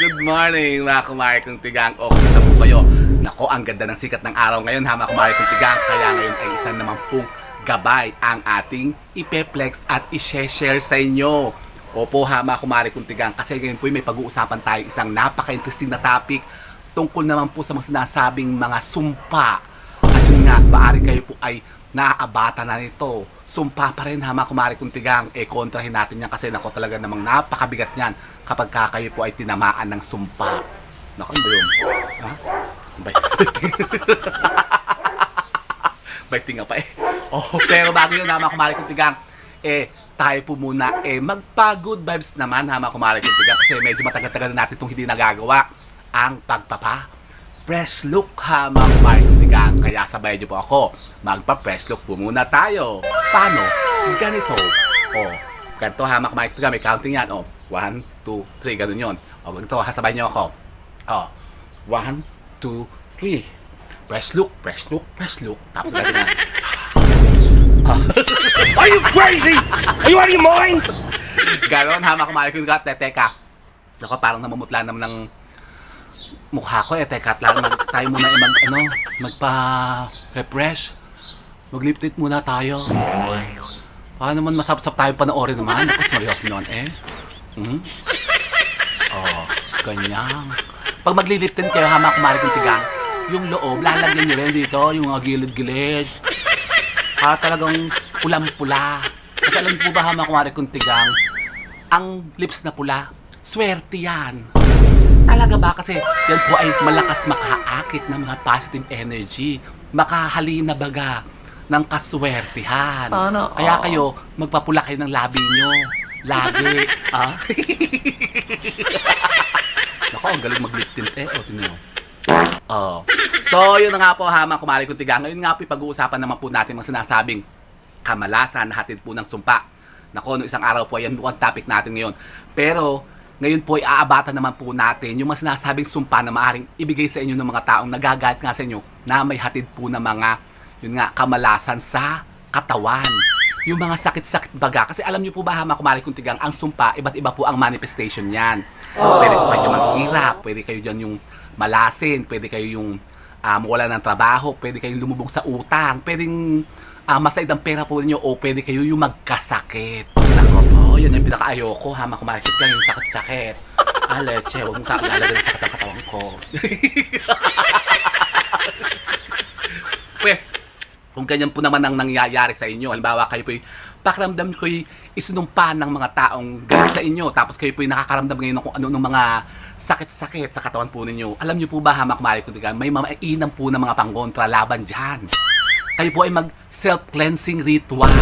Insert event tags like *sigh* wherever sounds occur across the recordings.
good morning mga kumari kong tigang. O kung sa po kayo, nako ang ganda ng sikat ng araw ngayon ha mga kumari kong tigang. Kaya ngayon ay isa naman pong gabay ang ating ipeplex at i-share sa inyo. Opo ha mga kumari kong tigang. Kasi ngayon po may pag-uusapan tayo isang napaka-interesting na topic tungkol naman po sa mga sinasabing mga sumpa. At yun nga, maaari kayo po ay naaabata na nito. Sumpa pa rin ha mga kumari kong tigang. E kontrahin natin yan kasi nako talaga namang napakabigat yan kapag ka kayo po ay tinamaan ng sumpa. Nako, ano yun? Ha? Bay. *laughs* Bay, tinga pa eh. Oh, pero bago yun ha mga kumari kong tigang, eh, tayo po muna eh magpa-good vibes naman ha mga kumari kong tigang kasi medyo matagal-tagal na natin itong hindi nagagawa ang pagpapa press look ha mga kumari kong tigang. Kaya sabay niyo po ako, magpa-press look po muna tayo. Paano? Ganito. Oh, ganito ha mga kumari kong tigang. May counting yan. Oh, 1, 2, 3, ganun yun. O, ganito ha, sabay niyo ako. Oh, 1, 2, 3. Press look, press look, press look. Tapos ganun yan. Are you crazy? Are you out of your mind? Ganon ha, mga kumari kong tigang. Te- Teka. Ako parang namumutla naman ng mukha ko eh. Teka lang, mag, tayo muna eh, mag, ano, magpa-refresh. Mag-lip tint muna tayo. Baka naman masapsap tayo panoorin naman. Tapos seryoso naman eh. Hmm? Oh, ganyan. Pag magli-lip tint kayo, hama kumari kong tigang, yung loob, lalagyan nyo rin dito, yung mga gilid-gilid. Ah, talagang pulang-pula. Kasi alam po ba, hama kumari kong tigang, ang lips na pula, swerte yan. Talaga ba? Kasi yan po ay malakas makaakit ng mga positive energy. Makahalina baga ng kaswertihan. Sana Kaya all. kayo, magpapula kayo ng labi nyo. Lagi. *laughs* ah? *laughs* Nako, ang galing mag-lip tint eh. O, tingnan mo. Oh. So, yun na nga po ha, mga kumari kong tiga. Ngayon nga po, pag-uusapan naman po natin mga sinasabing kamalasan na hatid po ng sumpa. Nako, no isang araw po, yan po ang topic natin ngayon. Pero, ngayon po ay aabatan naman po natin yung mga sinasabing sumpa na maaring ibigay sa inyo ng mga taong nagagalit nga sa inyo na may hatid po ng mga, yun nga, kamalasan sa katawan. Yung mga sakit-sakit baga. Kasi alam niyo po ba, ha, mga kumari kong tigang, ang sumpa, iba't iba po ang manifestation yan. Pwede po kayo maghirap, pwede kayo dyan yung malasin, pwede kayo yung um, wala ng trabaho, pwede kayong lumubog sa utang, pwedeng uh, masaid ang pera po ninyo o pwede kayo yung magkasakit. Yun yung pinaka-ayoko ha, makumarket kayo yung sakit-sakit. Ah, leche, huwag mong sa lalagay sa sakit ang katawan ko. *laughs* Pwes, kung ganyan po naman ang nangyayari sa inyo, halimbawa kayo po'y pakiramdam ko'y isinumpa ng mga taong galit sa inyo, tapos kayo po'y nakakaramdam ngayon ng kung ano ng mga sakit-sakit sa katawan po ninyo. Alam niyo po ba, hamak mali ko may mamainam po ng mga pangkontra laban dyan. Kayo po ay mag self-cleansing ritual.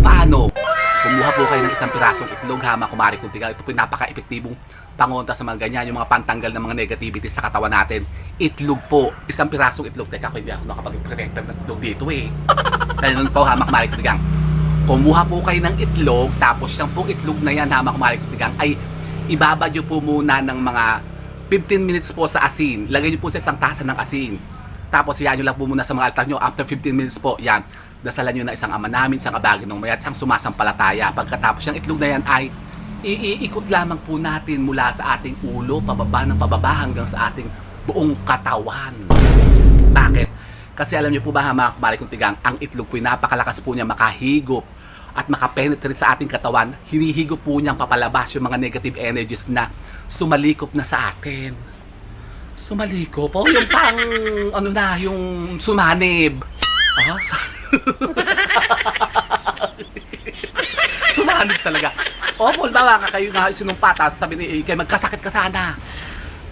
Paano? Kumuha po kayo ng isang pirasong itlog, hama kumari kung tigal. Ito po yung napaka-epektibong pangontra sa mga ganyan, yung mga pantanggal ng mga negativity sa katawan natin. Itlog po, isang pirasong itlog. Teka, ako hindi ako nakapag-protect ng itlog dito eh. *laughs* Kaya nun po, hama kumari kung tigang. Kumuha po kayo ng itlog, tapos yung pong itlog na yan, hama kumari kung tigang, ay ibabad nyo po muna ng mga 15 minutes po sa asin. Lagay nyo po sa isang tasa ng asin. Tapos yan nyo lang po muna sa mga altar nyo. After 15 minutes po, yan, dasalan nyo na isang ama namin, isang abagin ng mayat, isang sumasampalataya. Pagkatapos yung itlog na yan ay iikot lamang po natin mula sa ating ulo, pababa ng pababa hanggang sa ating buong katawan. Bakit? Kasi alam niyo po ba, ha, mga kumari tigang, ang itlog po, napakalakas po niya makahigop at makapenetrate sa ating katawan. Hinihigop po niyang papalabas yung mga negative energies na sumalikop na sa atin. Sumalikop? Oh, yung pang, ano na, yung sumanib. Ah, sa- *laughs* sumanib talaga. Opo, bawa ka kayo nga sinumpa, tapos sabi ni, kayo magkasakit ka sana.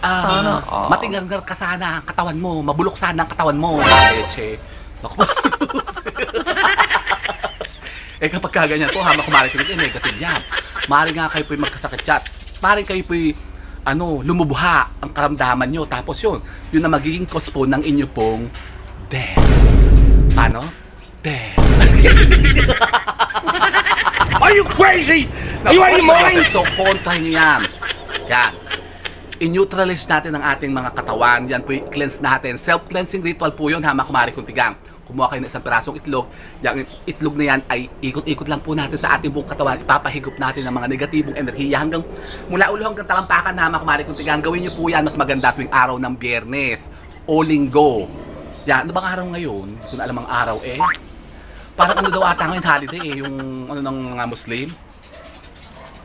Ah, Sana all. matingar ka sana ang katawan mo, mabulok sana ang katawan mo. Leche. Naku, masus. *laughs* eh kapag kaganyan po, hama kumari ko eh, negative yan. Mari nga kayo po'y magkasakit chat. Mari kayo po'y ano, lumubha ang karamdaman nyo. Tapos yun, yun na magiging cause po ng inyo pong death. Paano? Death. *laughs* Are you crazy? Are you out of your mind? So, kontra nyo yan. Yan. I-neutralize natin ang ating mga katawan. Yan po, i-cleanse natin. Self-cleansing ritual po yun, ha, mga kumari kong tigang. kumuha kayo ng isang pirasong itlog. Yung itlog na yan ay ikot-ikot lang po natin sa ating buong katawan. Ipapahigop natin ng mga negatibong enerhiya hanggang mula ulo hanggang talampakan na mga kumari kung tigang. Gawin niyo po yan mas maganda tuwing araw ng biyernes o linggo. Yan, ano bang araw ngayon? Hindi ko na alam ang araw eh. Parang ano daw ata ngayon holiday eh, yung ano ng mga Muslim.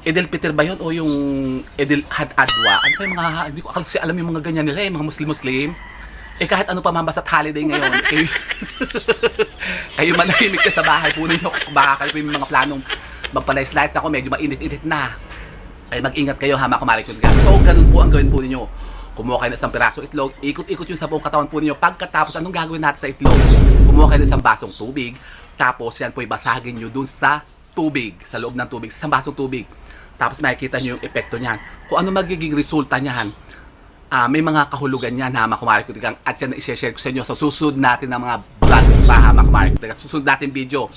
Edel Peter ba yun o yung Edel Had Adwa? Ano yung mga, hindi ko kasi alam yung mga ganyan nila eh, mga Muslim-Muslim. Eh kahit ano pa man basta't holiday ngayon, *laughs* kayo, kayo manahimik ka sa bahay, punin nyo baka kayo po yung mga planong magpalay-slice ako, medyo mainit-init na. Ay mag-ingat kayo ha mga kumarikot ka. So ganun po ang gawin po ninyo. Kumuha kayo ng isang piraso itlog, ikot-ikot yung sa buong katawan po ninyo. Pagkatapos, anong gagawin natin sa itlog? Kumuha kayo ng isang basong tubig, tapos yan po ibasagin nyo dun sa tubig, sa loob ng tubig, sa basong tubig. Tapos makikita nyo yung epekto niyan. Kung ano magiging resulta niyan, ah, may mga kahulugan niyan ha, mga kumari kutigang at yan na i-share ko sa inyo sa susunod natin ng mga vlogs pa ha, mga kumari kutigang. Susunod natin video,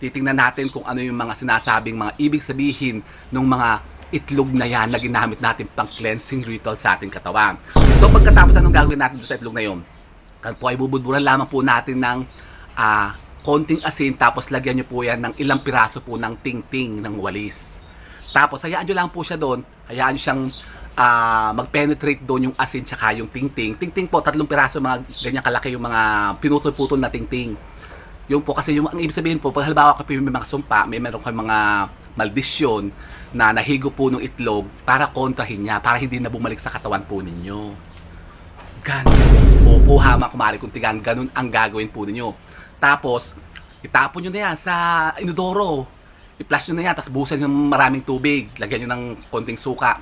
titingnan natin kung ano yung mga sinasabing mga ibig sabihin ng mga itlog na yan na ginamit natin pang cleansing ritual sa ating katawan. So pagkatapos anong gagawin natin sa itlog na yun? Kan po ay bubudburan lamang po natin ng ah, konting asin tapos lagyan nyo po yan ng ilang piraso po ng ting-ting ng walis. Tapos hayaan nyo lang po siya doon, hayaan nyo siyang ah, mag-penetrate doon yung asin tsaka yung ting-ting. Ting-ting po, tatlong piraso mga ganyan kalaki yung mga pinutol-putol na ting-ting. Yung po kasi yung ang ibig sabihin po, pag halimbawa kayo may mga sumpa, may meron kayong mga maldisyon na nahigo po ng itlog para kontrahin niya, para hindi na bumalik sa katawan po ninyo. Ganun. Opo ha mga kumari kung tigan, ganun ang gagawin po ninyo. Tapos, itapon nyo na yan sa inodoro. I-flush nyo na yan, tapos buhusan nyo ng maraming tubig. Lagyan nyo ng konting suka.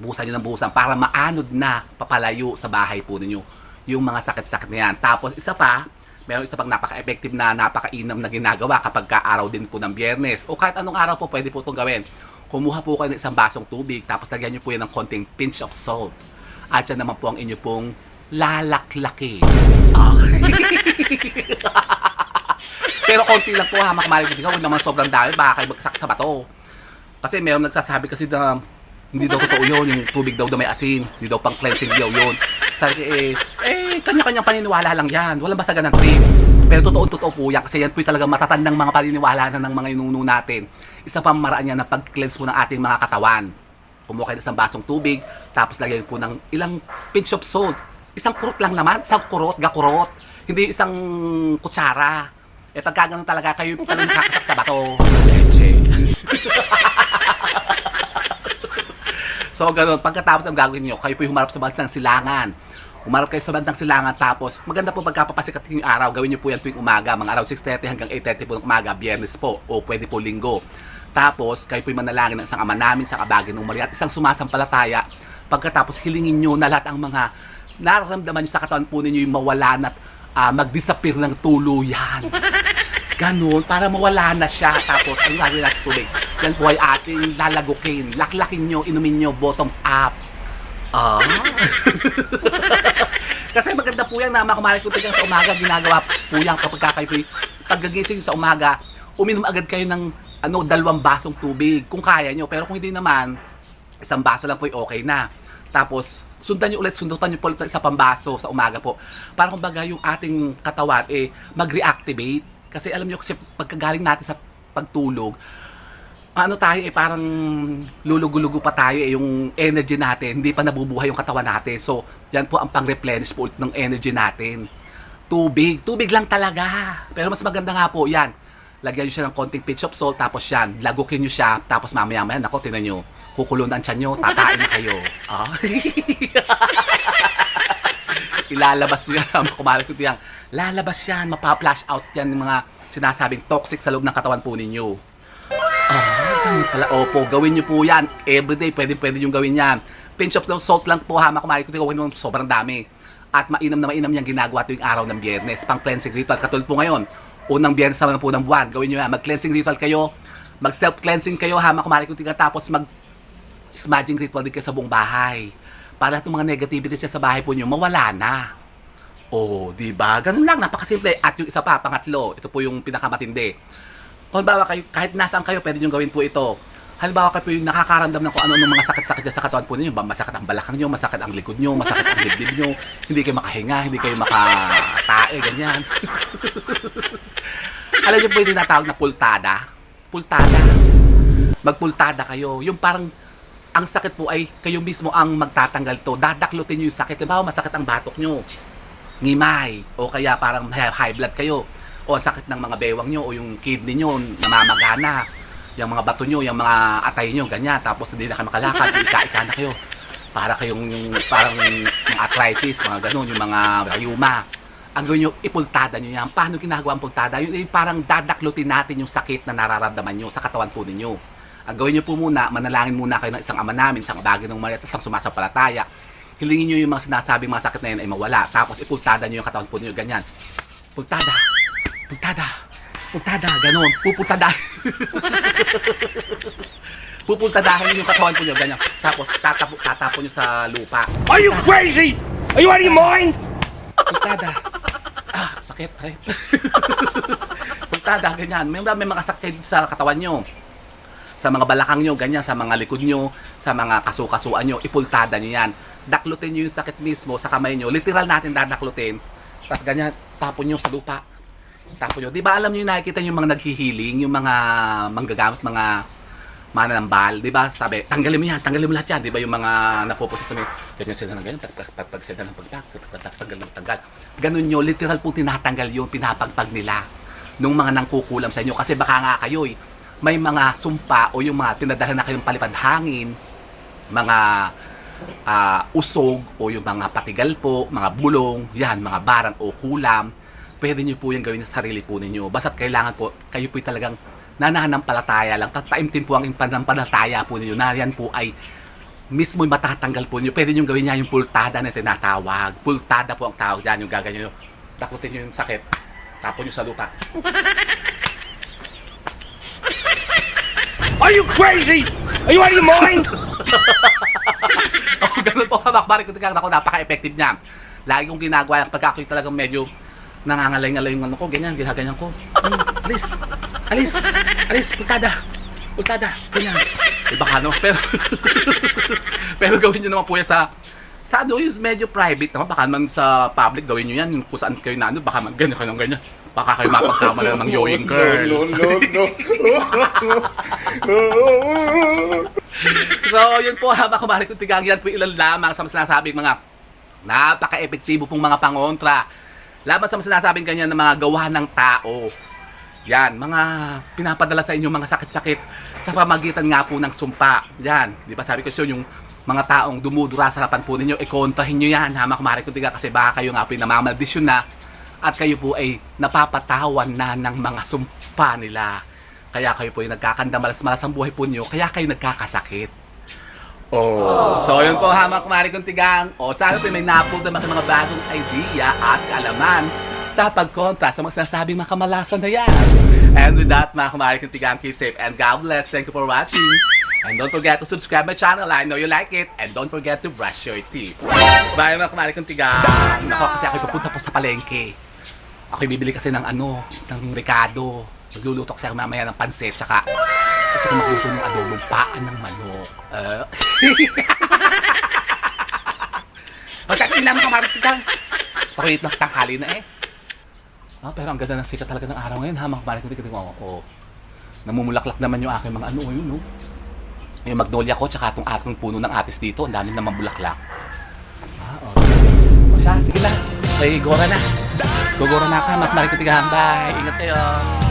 Buhusan nyo ng buhusan para maanod na papalayo sa bahay po ninyo yung mga sakit-sakit na yan. Tapos isa pa, meron isa pang napaka-effective na napaka-inam na ginagawa kapag ka araw din po ng biyernes. O kahit anong araw po, pwede po itong gawin. Kumuha po kayo ng isang basong tubig, tapos lagyan nyo po yan ng konting pinch of salt. At yan naman po ang inyo pong lalaklaki. Ah. *laughs* Pero konti lang po ha, makamali ko. Huwag naman sobrang dami, baka kayo magsak sa bato. Kasi meron nagsasabi kasi na hindi daw totoo yun, yung tubig daw na may asin, hindi daw pang cleansing daw yun. Sabi ko, eh, eh, kanya-kanyang paniniwala lang yan, walang basagan ng cream. Pero totoo-totoo po yan, kasi yan po yung talagang matatandang mga paniniwala na ng mga inuno natin. Isa pang maraan yan na pag-cleanse po ng ating mga katawan. Kumuha kayo ng isang basong tubig, tapos lagyan po ng ilang pinch of salt. Isang kurot lang naman, isang kurot, gakurot. Hindi isang kutsara. Eh pagka ganun talaga kayo talagang kakasak sa bato. Leche. so ganun, pagkatapos ang gagawin nyo, kayo po yung humarap sa bandang silangan. Umarap kayo sa bandang silangan tapos maganda po pagkapapasikat yung araw, gawin nyo po yan tuwing umaga, mga araw 6.30 hanggang 8.30 po ng umaga, biyernes po, o pwede po linggo. Tapos, kayo po yung manalangin ng isang ama namin, sa kabagin ng Maria, at isang sumasampalataya. Pagkatapos, hilingin nyo na lahat ang mga nararamdaman nyo sa katawan po ninyo yung mawala at ah, mag-disappear ng tuluyan. Ganun, para mawala na siya. Tapos, ang sa tubig? Yan po ay ating lalagukin. Laklakin nyo, inumin nyo, bottoms up. Ah. *laughs* Kasi maganda po yan na makumalit ko tayo sa umaga, ginagawa po yan kapag kayo po paggagising sa umaga, uminom agad kayo ng ano, dalawang basong tubig kung kaya nyo. Pero kung hindi naman, isang baso lang po ay okay na. Tapos, sundan nyo ulit, sundutan nyo po ulit ng isa pang baso sa umaga po. Para kumbaga yung ating katawan eh mag-reactivate. Kasi alam nyo kasi pagkagaling natin sa pagtulog, ano tayo eh parang lulugulugo pa tayo eh yung energy natin, hindi pa nabubuhay yung katawan natin. So, yan po ang pang-replenish po ulit ng energy natin. Tubig, tubig lang talaga. Pero mas maganda nga po, yan. Lagyan nyo siya ng konting pinch of salt, tapos yan, lagukin nyo siya, tapos mamaya maya, nako, tinan nyo, kukulon ang tiyan nyo, tatain kayo. *laughs* Ah. Ilalabas nyo yan, kumalit ko tiyang, lalabas yan, mapa-flash out yan ng mga sinasabing toxic sa loob ng katawan po ninyo. Ah, ganun pala. Opo, gawin nyo po yan. Everyday, pwede pwede yung gawin yan. Pinch of salt lang po ha, makumari ko naman sobrang dami. At mainam na mainam yung ginagawa tuwing araw ng biyernes. Pang cleansing ritual. Katulad po ngayon, unang biyernes naman po ng buwan. Gawin nyo yan. Mag-cleansing ritual kayo. Mag-self-cleansing kayo ha, makumari ko tapos mag smudging ritual din kayo sa buong bahay. Para itong mga negativity siya sa bahay po nyo, mawala na. Oh, di ba? Ganun lang, napakasimple. At yung isa pa, pangatlo, ito po yung pinakamatindi. Kung halimbawa kayo, kahit nasaan kayo, pwede nyo gawin po ito. Halimbawa kayo po yung nakakaramdam ng kung ano ng mga sakit-sakit dyan sa katawan po ninyo. Masakit ang balakang nyo, masakit ang likod nyo, masakit ang dibdib nyo, hindi kayo makahinga, hindi kayo maka tae, ganyan. *laughs* Alam niyo po yung tinatawag na pultada? Pultada. Magpultada kayo. Yung parang ang sakit po ay kayo mismo ang magtatanggal to. Dadaklutin niyo yung sakit. Diba, masakit ang batok niyo. Ngimay. O kaya parang high blood kayo. O sakit ng mga bewang niyo o yung kidney niyo namamagana. Yung mga bato niyo, yung mga atay niyo, ganyan. Tapos hindi na kayo makalakad. *laughs* Ika-ika na kayo. Para kayong yung parang mga arthritis, mga ganun, yung mga rayuma. Ang gawin nyo, ipultada nyo yan. Paano ginagawa ang pultada? Yun ay parang dadaklutin natin yung sakit na nararamdaman nyo sa katawan po ninyo. Ang gawin nyo po muna, manalangin muna kayo ng isang ama namin, isang bagay ng Maria, isang sumasampalataya. Hilingin nyo yung mga sinasabing mga sakit na yun ay mawala. Tapos ipultada nyo yung katawan po ninyo, ganyan. Pultada, pultada, pultada, ganun, pupultada. *laughs* Pupultadahin nyo yung katawan po nyo, ganyan. Tapos tatapo, tatapo nyo sa lupa. Are you crazy? Are you out of your mind? Pultada. Ah, sakit. Ay. *laughs* Pultada, ganyan. May, may mga sakit sa katawan nyo. Sa mga balakang nyo, ganyan. Sa mga likod nyo, sa mga kasukasuan nyo, ipultada nyo yan. Daklutin nyo yung sakit mismo sa kamay nyo. Literal natin dadaklutin. Tapos ganyan, tapon nyo sa lupa. Tapon nyo. Di ba alam nyo yung nakikita yung mga naghihiling, yung mga manggagamit, mga mananambal, di ba? Sabi, tanggalin mo yan, tanggalin mo lahat yan, di ba? Yung mga napupusa sa may, ganyan sila ng ganyan, pag sila ng pagtag, tanggal ng tanggal. Ganun nyo, literal po tinatanggal yun, pinapagpag nila nung mga nangkukulam sa inyo. Kasi baka nga kayo, eh, may mga sumpa o yung mga tinadahan na kayong palipad hangin, mga ah, usog o yung mga patigal po, mga bulong, yan, mga barang o kulam, pwede nyo po yung gawin sa sarili po ninyo. Basta't kailangan po, kayo po talagang nananampalataya lang. Tataimtim po ang pananampalataya po ninyo na yan po ay mismo matatanggal po ninyo. Pwede nyo gawin niya yung pultada na tinatawag. Pultada po ang tawag dyan, yung gaganyo nyo. Takutin nyo yung sakit. Tapon nyo sa lupa. Are you crazy? Are you out of your mind? Ako ganun po hamak Marik ko ako napaka-effective niya. Lagi kong ginagawa yan pagka ako'y talagang medyo nangangalay-ngalay yung ano ko, ganyan, ginaganyan ko. Hmm, alis, alis, alis, pultada, pultada, ganyan. Iba ka no, pero, *laughs* pero gawin nyo naman po yan sa, sa ano, yung medyo private naman, baka naman sa public gawin nyo yan, kung saan kayo na ano, baka man, ganyan ng ganyan. Baka kayo mapagkamala ng yoying girl. No, no, no, So, yun po ha, mga kumari kong tigang yan po ilan lamang sa sinasabing mga napaka-epektibo pong mga pangontra. Laban sa sinasabing ganyan ng mga gawa ng tao. Yan, mga pinapadala sa inyo mga sakit-sakit sa pamagitan nga po ng sumpa. Yan, di ba sabi ko siya yung mga taong dumudura sa harapan po ninyo, ikontrahin nyo yan ha, mga kumari kong tigang kasi baka kayo nga po yung namamaldisyon na at kayo po ay napapatawan na ng mga sumpa nila. Kaya kayo po ay nagkakandamalas-malas ang buhay po nyo, kaya kayo nagkakasakit. Oh. So, yun po ha mga kumari kong tigang. O, sana po may napulda mga mga bagong idea at kaalaman sa pagkontra sa mga sinasabing mga kamalasan na yan. And with that, mga kumari kong tigang, keep safe and God bless. Thank you for watching. And don't forget to subscribe my channel. I know you like it. And don't forget to brush your teeth. Bye mga kumari kong tigang. Ako kasi ako'y pupunta po sa palengke. Ako'y bibili kasi ng ano, ng Ricardo. Magluluto kasi ako mamaya ng pansit, tsaka kasi ako magluto ng adobong paan ng manok. Uh, Pagkakin naman kamarit ka. Pakit na tanghali na eh. Ah, pero ang ganda ng sikat talaga ng araw ngayon ha, mga kamarit ko. Oh, oh. Namumulaklak naman yung aking mga ano, yun, no? Yung magnolia ko, tsaka itong ating puno ng atis dito, ang dami naman bulaklak. Ah, oh. O siya, sige na. May gora na. Gogora na ka, mga kamarit ko. Bye. Ingat kayo.